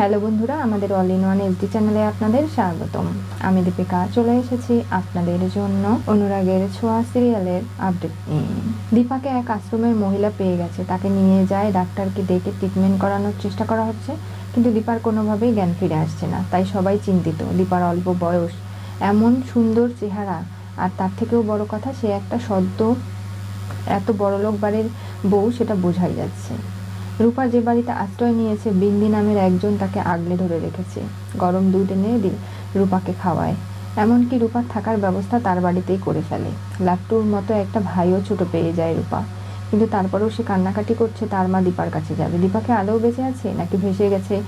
Hello বন্ধুরা, আমাদের all in one SD চ্যানেলে আপনাদের স্বাগতম। আমি দীপিকা, চলে এসেছি আপনাদের জন্য অনুরাগের ছোঁয়া সিরিয়ালের আপডেট নিয়ে। দীপাকে এক আশ্রমের মহিলা পেয়ে গেছে। তাকে নিয়ে যায় ডাক্তারকে ডেকে ট্রিটমেন্ট করানোর চেষ্টা করা হচ্ছে, কিন্তু দীপার কোনোভাবেই জ্ঞান ফিরে আসছে না। তাই সবাই চিন্তিত, দীপার অল্প বয়স, এমন সুন্দর চেহারা, আর তার থেকেও বড় কথা, সে একটা সদ্য, এত বড়লোক বাড়ির বউ, সেটা বোঝাই যাচ্ছে। রূপা যে বাড়িতে আশ্রয় নিয়েছে বিন্দি নামের একজন তাকে আগলে ধরে রেখেছে। গরম দুধ এনে দি রূপাকে খাওয়ায়। এমনকি রূপার থাকার ব্যবস্থা তার বাড়িতেই করে ফেলে। লাট্টুর মতো একটা ভাইও ছোট পেয়ে যায় রূপা। কিন্তু তারপরেও সে কান্নাকাটি করছে, তার মা দীপার কাছে যাবে। দীপাকে আদৌ বেঁচে আছে, নাকি ভেসে গেছে,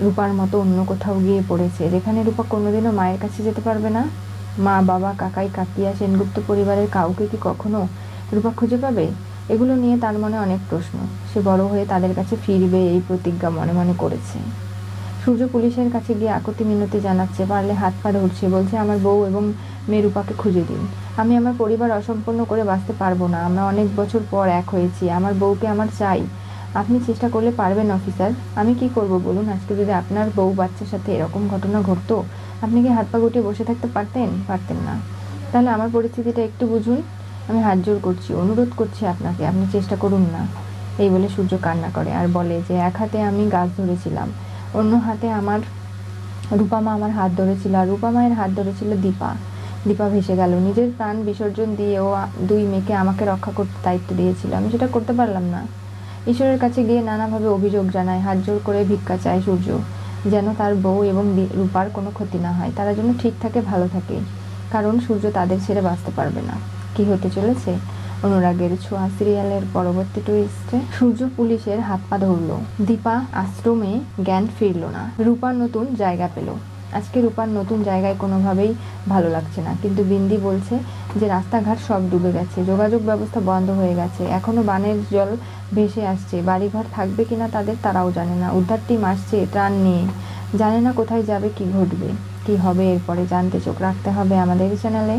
রূপার মতো অন্য কোথাও গিয়ে পড়েছে? যেখানে রূপা কোনোদিনও মায়ের কাছে যেতে পারবে না? মা, বাবা, কাকাই, কাকিয়া, সেনগুপ্ত পরিবারের কাউকে কি কখনো রূপা খুঁজে পাবে? এগুলো নিয়ে তার মনে অনেক প্রশ্ন। সে বড় হয়ে তাদের কাছে ফিরবে এই প্রতিজ্ঞা মনে মনে করেছে। সূর্য পুলিশের কাছে গিয়ে আকুতি মিনতি জানাচ্ছে, পারলে হাত পা ধরছে, বলছে, আমার বউ এবং মেরুপাকে খুঁজে দিন। আমি আমার পরিবার অসম্পূর্ণ করে বাঁচতে পারব না। আমরা অনেক বছর পর এক হয়েছি। আমার বউকে আমার চাই। আপনি চেষ্টা করলে পারবেন, অফিসার। আমি কি করব বলুন? আজকে যদি আপনার বউ বাচ্চার সাথে এরকম ঘটনা ঘটতো, আপনি কি হাত পা গুটিয়ে বসে থাকতে পারতেন? পারতেন না। তাহলে আমার পরিস্থিতিটা একটু বুঝুন। আমি হাত জোর করছি, অনুরোধ করছি আপনাকে, আপনি চেষ্টা করুন না। এই বলে সূর্য কান্না করে আর বলে যে, এক হাতে আমি গাছ ধরেছিলাম, অন্য হাতে আমার রূপা মা আমার হাত ধরেছিল আর রূপা মায়ের হাত ধরেছিল দীপা। দীপা ভেসে গেল, নিজের প্রাণ বিসর্জন দিয়ে ও দুই মেয়েকে আমাকে রক্ষা করতে দায়িত্ব দিয়েছিল। আমি সেটা করতে পারলাম না। ঈশ্বরের কাছে গিয়ে নানাভাবে অভিযোগ জানায়, হাত জোর করে ভিক্ষা চায় সূর্য, যেন তার বউ এবং রূপার কোনো ক্ষতি না হয়, তারা যেন ঠিক থাকে, ভালো থাকে, কারণ সূর্য তাদের ছেড়ে বাঁচতে পারবে না। কি হতে চলেছে? অনুরাগের ছোঁয়া সিরিয়ালের পরবর্তী টুইস্টে সূর্য পুলিশের হাত পা ধরলো। দীপা আশ্রমে জ্ঞান ফিরল না। রূপার নতুন জায়গা পেল। আজকে রূপার নতুন জায়গায় কোনোভাবেই ভালো লাগছে না। কিন্তু বিন্দি বলছে যে, রাস্তাঘাট সব ডুবে গেছে, যোগাযোগ ব্যবস্থা বন্ধ হয়ে গেছে, এখনও বানের জল ভেসে আসছে, বাড়িঘর থাকবে কিনা তাদের তারাও জানে না। উদ্ধার টিম আসছে ত্রাণ নিয়ে। জানে না কোথায় যাবে, কি ঘটবে, কি হবে, এরপরে জানতে চোখ রাখতে হবে আমাদের চ্যানেলে